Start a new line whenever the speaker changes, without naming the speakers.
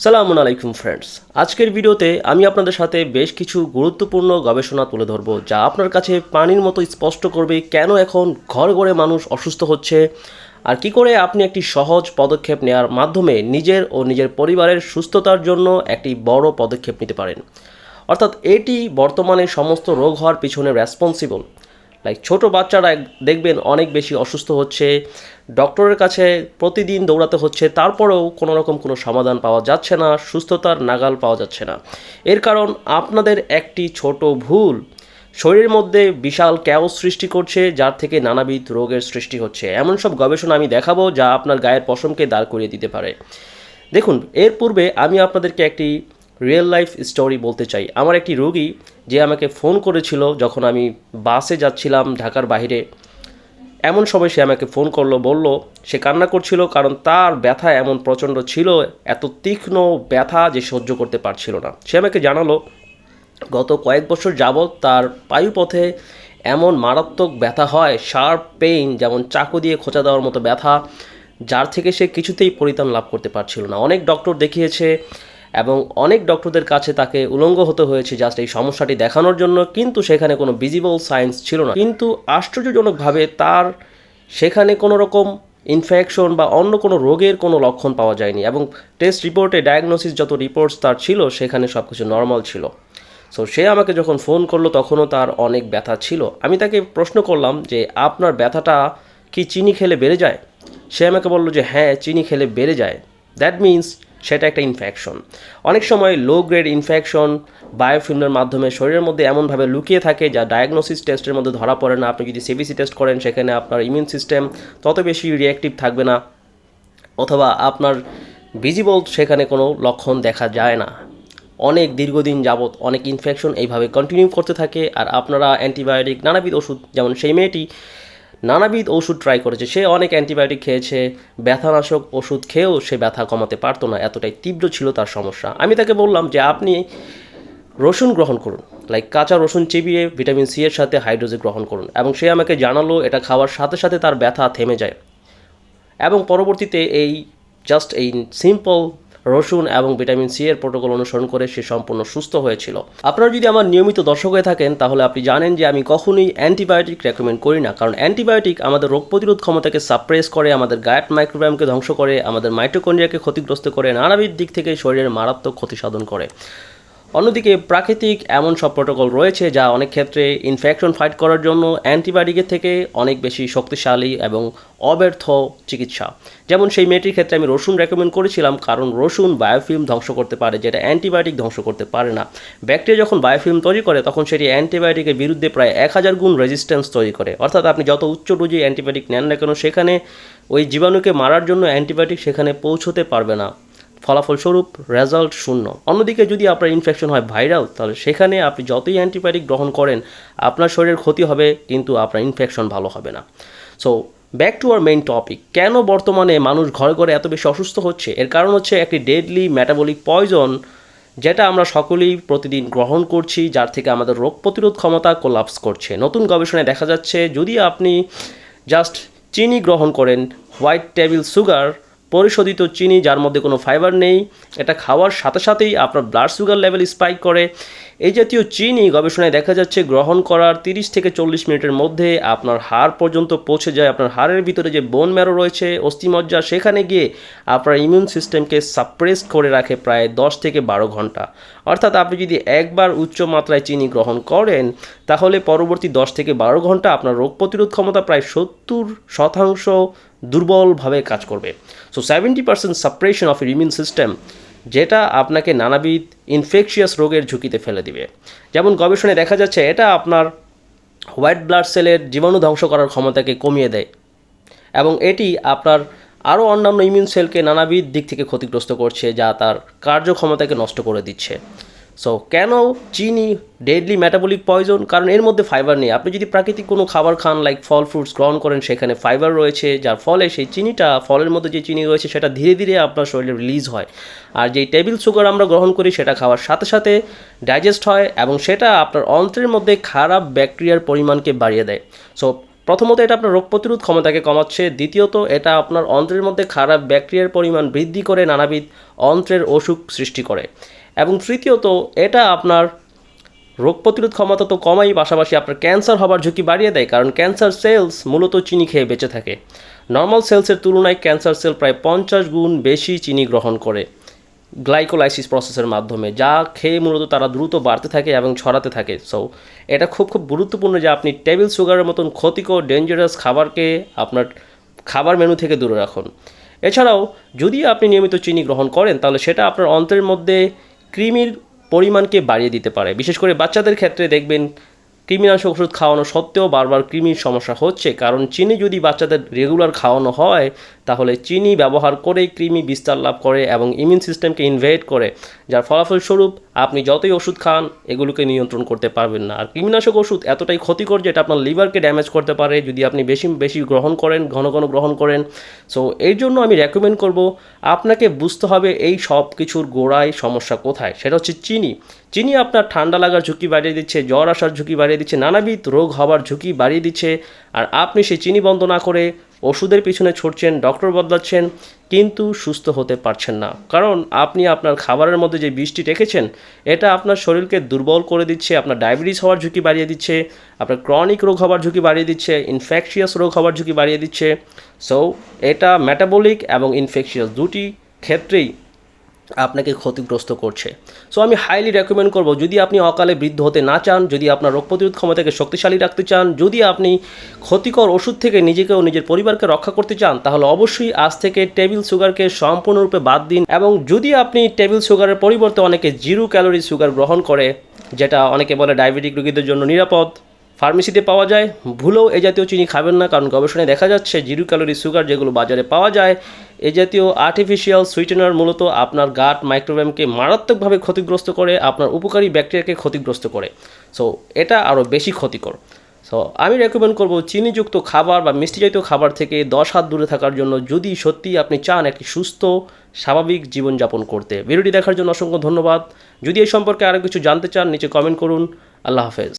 সালামু আলাইকুম ফ্রেন্ডস আজকের ভিডিওতে আমি আপনাদের সাথে বেশ কিছু গুরুত্বপূর্ণ গবেষণা তুলে ধরব, যা আপনার কাছে পানির মতো স্পষ্ট করবে কেন এখন ঘর ঘরে মানুষ অসুস্থ হচ্ছে, আর কি করে আপনি একটি সহজ পদক্ষেপ নেওয়ার মাধ্যমে নিজের ও নিজের পরিবারের সুস্থতার জন্য একটি বড় পদক্ষেপ নিতে পারেন। অর্থাৎ এটি বর্তমানে সমস্ত রোগ হওয়ার পিছনে রেসপন্সিবল লাইক ছোট বাচ্চারা দেখবেন অনেক বেশি অসুস্থ হচ্ছে। ডক্টরের কাছে প্রতিদিন দৌড়াতে হচ্ছে। তারপরেও কোনো রকম কোনো সমাধান পাওয়া যাচ্ছে না। সুস্থতার নাগাল পাওয়া যাচ্ছে না। এর কারণ আপনাদের একটি ছোট ভুল। শরীরের মধ্যে বিশাল ক্যাও সৃষ্টি করছে, যার থেকে নানাবিধ রোগের সৃষ্টি হচ্ছে। এমন সব গবেষণা আমি দেখাবো, যা আপনার গায়ের পশমকে দাঁড় করিয়ে দিতে পারে। দেখুন, এর পূর্বে আমি আপনাদেরকে একটি রিয়েল লাইফ স্টোরি বলতে চাই। আমার একটি রোগী যে আমাকে ফোন করেছিল যখন আমি বাসে যাচ্ছিলাম ঢাকার বাইরে। এমন সময় সে আমাকে ফোন করল, বলল, সে কান্না করছিল কারণ তার ব্যথা এমন প্রচণ্ড ছিল, এত তীক্ষ্ণ ব্যথা যে সহ্য করতে পারছিল না। সে আমাকে জানালো, গত কয়েক বছর যাবৎ তার পায়ুপথে এমন মারাত্মক ব্যথা হয় শার্প পেইন যেমন চাকু দিয়ে খোঁচা দেওয়ার মতো ব্যথা, যার থেকে সে কিছুতেই পরিত্রাণ লাভ করতে পারছিল না। অনেক ডক্টর দেখিয়েছে এবং অনেক ডক্টরদের কাছে তাকে উলঙ্গ হতে হয়েছে জাস্ট এই সমস্যাটি দেখানোর জন্য, কিন্তু সেখানে কোনো ভিজিবল সায়েন্স ছিল না। কিন্তু আশ্চর্যজনকভাবে তার সেখানে কোনো রকম ইনফেকশন বা অন্য কোনো রোগের কোনো লক্ষণ পাওয়া যায়নি এবং টেস্ট রিপোর্টে ডায়াগনোসিস যত রিপোর্টস তার ছিল, সেখানে সব কিছু নর্মাল ছিল। সো সে আমাকে যখন ফোন করল তখনও তার অনেক ব্যথা ছিল। আমি তাকে প্রশ্ন করলাম যে, আপনার ব্যথাটা কি চিনি খেলে বেড়ে যায়? সে আমাকে বলল যে হ্যাঁ চিনি খেলে বেড়ে যায়। দ্যাট মিন্স সেটা একটা ইনফেকশন অনেক সময় লো গ্রেড ইনফেকশন বায়োফিল্মের মাধ্যমে শরীরের মধ্যে এমনভাবে লুকিয়ে থাকে যা ডায়াগনোসিস টেস্টের মধ্যে ধরা পড়ে না। আপনি যদি সিবিসি টেস্ট করেন, সেখানে আপনার ইমিউন সিস্টেম তত বেশি রিঅ্যাক্টিভ থাকবে না অথবা আপনার ভিজিবল সেখানে কোনো লক্ষণ দেখা যায় না। অনেক দীর্ঘদিন যাবৎ অনেক ইনফেকশন এইভাবে কন্টিনিউ করতে থাকে আর আপনারা অ্যান্টিবায়োটিক নানাবিধ ওষুধ, যেমন সেই মেয়েটি নানাবিধ ওষুধ ট্রাই করেছে। সে অনেক অ্যান্টিবায়োটিক খেয়েছে, ব্যথানাশক ওষুধ খেয়েও সে ব্যথা কমাতে পারতো না, এতটাই তীব্র ছিল তার সমস্যা। আমি তাকে বললাম যে, আপনি রসুন গ্রহণ করুন লাইক কাঁচা রসুন চিবিয়ে ভিটামিন সি এর সাথে হাইড্রোজে গ্রহণ করুন। এবং সে আমাকে জানালো, এটা খাওয়ার সাথে সাথে তার ব্যথা থেমে যায়। এবং পরবর্তীতে এই জাস্ট এই সিম্পল রসুন এবং ভিটামিন সি এর প্রোটোকল অনুসরণ করে সে সম্পূর্ণ সুস্থ হয়েছিল। আপনারা যদি আমার নিয়মিত দর্শক হয়ে থাকেন, তাহলে আপনি জানেন যে আমি কখনোই অ্যান্টিবায়োটিক রেকমেন্ড করি না। কারণ অ্যান্টিবায়োটিক আমাদের রোগ প্রতিরোধ ক্ষমতাকে সাপ্রেস করে, আমাদের গায়েট মাইক্রোব্যামকে ধ্বংস করে, আমাদের মাইটোকন্ড্রিয়াকে ক্ষতিগ্রস্ত করে, নানাবিধ দিক থেকে শরীরের মারাত্মক ক্ষতি সাধন করে। অন্যদিকে প্রাকৃতিক এমন সব প্রোটোকল রয়েছে যা অনেক ক্ষেত্রে ইনফেকশন ফাইট করার জন্য অ্যান্টিবায়োটিকের থেকে অনেক বেশি শক্তিশালী এবং অব্যর্থ চিকিৎসা। যেমন সেই মেয়েটির ক্ষেত্রে আমি রসুন রেকমেন্ড করেছিলাম, কারণ রসুন বায়োফিল্ম ধ্বংস করতে পারে, যেটা অ্যান্টিবায়োটিক ধ্বংস করতে পারে না। ব্যাকটেরিয়া যখন বায়োফিল্ম তৈরি করে, তখন সেটি অ্যান্টিবায়োটিকের বিরুদ্ধে প্রায় এক হাজার গুণ রেজিস্ট্যান্স তৈরি করে। অর্থাৎ আপনি যত উচ্চ ডোজে অ্যান্টিবায়োটিক নেন না কেন, সেখানে ওই জীবাণুকে মারার জন্য অ্যান্টিবায়োটিক সেখানে পৌঁছতে পারবে না। ফলাফলস্বরূপ রেজাল্ট শূন্য। অন্যদিকে যদি আপনার ইনফেকশন হয় ভাইরাল তাহলে সেখানে আপনি যতই অ্যান্টিবায়োটিক গ্রহণ করেন, আপনার শরীরের ক্ষতি হবে, কিন্তু আপনার ইনফেকশন ভালো হবে না। So back to our main topic কেন বর্তমানে মানুষ ঘরে ঘরে এত বেশি অসুস্থ হচ্ছে? এর কারণ হচ্ছে একটি ডেডলি ম্যাটাবলিক পয়জন যেটা আমরা সকলেই প্রতিদিন গ্রহণ করছি, যার থেকে আমাদের রোগ প্রতিরোধ ক্ষমতা কোলাপস করছে। নতুন গবেষণায় দেখা যাচ্ছে, যদি আপনি জাস্ট চিনি গ্রহণ করেন হোয়াইট টেবিল সুগার পরিশোধিত চিনি, যার মধ্যে কোনো ফাইবার নেই। এটা খাওয়ার সাথে সাথেই আপনার ব্লাড সুগার লেভেল স্পাইক করে। এই জাতীয় চিনি গবেষণায় দেখা যাচ্ছে গ্রহণ করার তিরিশ থেকে চল্লিশ মিনিটের মধ্যে আপনার হাড় পর্যন্ত পৌঁছে যায়। আপনার হাড়ের ভিতরে যে বোন ম্যারো রয়েছে, অস্থিমজ্জা, সেখানে গিয়ে আপনার ইমিউন সিস্টেমকে সাপ্রেস করে রাখে প্রায় দশ থেকে বারো ঘণ্টা। অর্থাৎ আপনি যদি একবার উচ্চ মাত্রায় চিনি গ্রহণ করেন, তাহলে পরবর্তী দশ থেকে বারো ঘণ্টা আপনার রোগ প্রতিরোধ ক্ষমতা প্রায় সত্তর শতাংশ দুর্বলভাবে কাজ করবে। So seventy percent suppression of immune system যেটা আপনাকে নানাবিধ ইনফেকশিয়াস রোগের ঝুঁকিতে ফেলে দিবে। যেমন গবেষণায় দেখা যাচ্ছে, এটা আপনার হোয়াইট ব্লাড সেলের জীবাণু ধ্বংস করার ক্ষমতাকে কমিয়ে দেয় এবং এটি আপনার আরও অন্যান্য ইমিউন সেলকে নানাবিধ দিক থেকে ক্ষতিগ্রস্ত করছে, যা তার কার্যক্ষমতাকে নষ্ট করে দিচ্ছে। সো কেন চিনি ডেডলি মেটাবলিক পয়জন কারণ এর মধ্যে ফাইবার নেই। আপনি যদি প্রাকৃতিক কোনো খাবার খান লাইক ফল ফ্রুটস গ্রহণ করেন, সেখানে ফাইবার রয়েছে, যার ফলে সেই চিনিটা, ফলের মধ্যে যে চিনি রয়েছে, সেটা ধীরে ধীরে আপনার শরীরে রিলিজ হয়। আর যেই টেবিল সুগার আমরা গ্রহণ করি, সেটা খাওয়ার সাথে সাথে ডাইজেস্ট হয় এবং সেটা আপনার অন্ত্রের মধ্যে খারাপ ব্যাকটেরিয়ার পরিমাণকে বাড়িয়ে দেয়। সো প্রথমত এটা আপনার রোগ প্রতিরোধ ক্ষমতাকে কমাচ্ছে। দ্বিতীয়ত, এটা আপনার অন্ত্রের মধ্যে খারাপ ব্যাকটেরিয়ার পরিমাণ বৃদ্ধি করে, নানাবিধ অন্ত্রের অসুখ সৃষ্টি করে। এবং তৃতীয়ত, এটা আপনার রোগ প্রতিরোধ ক্ষমতা তো কমাই, পাশাপাশি আপনার ক্যান্সার হবার ঝুঁকি বাড়িয়ে দেয়, কারণ ক্যান্সার সেলস মূলত চিনি খেয়ে বেঁচে থাকে। নর্মাল সেলসের তুলনায় ক্যান্সার সেল প্রায় পঞ্চাশ গুণ বেশি চিনি গ্রহণ করে গ্লাইকোলাইসিস প্রসেসের মাধ্যমে, যা খেয়ে মূলত তারা দ্রুত বাড়তে থাকে এবং ছড়াতে থাকে। সো এটা খুব খুব গুরুত্বপূর্ণ যে আপনি টেবিল সুগারের মতন ক্ষতিকর ডেঞ্জারাস খাবারকে আপনার খাবার মেনু থেকে দূরে রাখুন। এছাড়াও, যদি আপনি নিয়মিত চিনি গ্রহণ করেন, তাহলে সেটা আপনার অন্ত্রের মধ্যে কৃমির পরিমাণকে বাড়িয়ে দিতে পারে। বিশেষ করে বাচ্চাদের ক্ষেত্রে দেখবেন কৃমিনাশক ওষুধ খাওয়ানো সত্ত্বেও বারবার কৃমির সমস্যা হচ্ছে। কারণ চিনি যদি বাচ্চাদের রেগুলার খাওয়ানো হয়, তাহলে চিনি ব্যবহার করেই কৃমি বিস্তার লাভ করে এবং ইমিউন সিস্টেমকে ইনভেট করে। যার ফলাফলস্বরূপ আপনি যতই ওষুধ খান, এগুলোকে নিয়ন্ত্রণ করতে পারবেন না। আর কৃমিনাশক ওষুধ এতটাই ক্ষতিকর যে এটা আপনার লিভারকে ড্যামেজ করতে পারে। যদি আপনি বেশি বেশি গ্রহণ করেন, ঘন ঘন গ্রহণ করেন। সো এর জন্য আমি রেকমেন্ড করব, আপনাকে বুঝতে হবে এই সব কিছুর গোড়ায় সমস্যা কোথায়? সেটা হচ্ছে চিনি। চিনি আপনার ঠান্ডা লাগার ঝুঁকি বাড়িয়ে দিচ্ছে, জ্বর আসার ঝুঁকি বাড়িয়ে দিচ্ছে নানাবিধ রোগ হওয়ার ঝুঁকি বাড়িয়ে দিচ্ছে। আর আপনি সেই চিনি বন্ধ না করে ওষুধের পিছনে ছুটছেন ডক্টর বদলাচ্ছেন, কিন্তু সুস্থ হতে পারছেন না। কারণ আপনি আপনার খাবারের মধ্যে যে বিষটি রেখেছেন, এটা আপনার শরীরকে দুর্বল করে দিচ্ছে, আপনার ডায়াবেটিস হওয়ার ঝুঁকি বাড়িয়ে দিচ্ছে, আপনার ক্রনিক রোগ হওয়ার ঝুঁকি বাড়িয়ে দিচ্ছে ইনফেকশিয়াস রোগ হওয়ার ঝুঁকি বাড়িয়ে দিচ্ছে। সো এটা মেটাবলিক এবং ইনফেকশিয়াস দুটি ক্ষেত্রেই আপনাকে ক্ষতিগ্রস্ত করছে। সো আমি হাইলি রেকমেন্ড করব, যদি আপনি অকালে বৃদ্ধ হতে না চান, যদি আপনার রোগ প্রতিরোধ ক্ষমতাকে শক্তিশালী রাখতে চান, যদি আপনি ক্ষতিকর ওষুধ থেকে নিজেকে ও নিজের পরিবারকে রক্ষা করতে চান, তাহলে অবশ্যই আজ থেকে টেবিল সুগারকে সম্পূর্ণরূপে বাদ দিন এবং যদি আপনি টেবিল সুগারের পরিবর্তে অনেকে জিরো ক্যালোরি সুগার গ্রহণ করে, যেটা অনেকে বলে ডায়াবেটিক রোগীদের জন্য নিরাপদ ফার্মেসিতে পাওয়া যায়, ভুলেও এ জাতীয় চিনি খাবেন না, কারণ গবেষণায় দেখা যাচ্ছে জিরো ক্যালোরি সুগার যেগুলো বাজারে পাওয়া যায় এ জাতীয় আর্টিফিশিয়াল সুইটেনার মূলত আপনার গাট মাইক্রোব্যামকে মারাত্মকভাবে ক্ষতিগ্রস্ত করে, আপনার উপকারী ব্যাকটেরিয়াকে ক্ষতিগ্রস্ত করে। সো এটা আরও বেশি ক্ষতিকর। সো আমি রেকমেন্ড করব চিনিযুক্ত খাবার বা মিষ্টি জাতীয় খাবার থেকে দশ হাত দূরে থাকার জন্য যদি সত্যি আপনি চান একটি সুস্থ, স্বাভাবিক জীবনযাপন করতে। ভিডিওটি দেখার জন্য অসংখ্য ধন্যবাদ। যদি এই সম্পর্কে আরও কিছু জানতে চান, নিচে কমেন্ট করুন। আল্লাহ হাফেজ।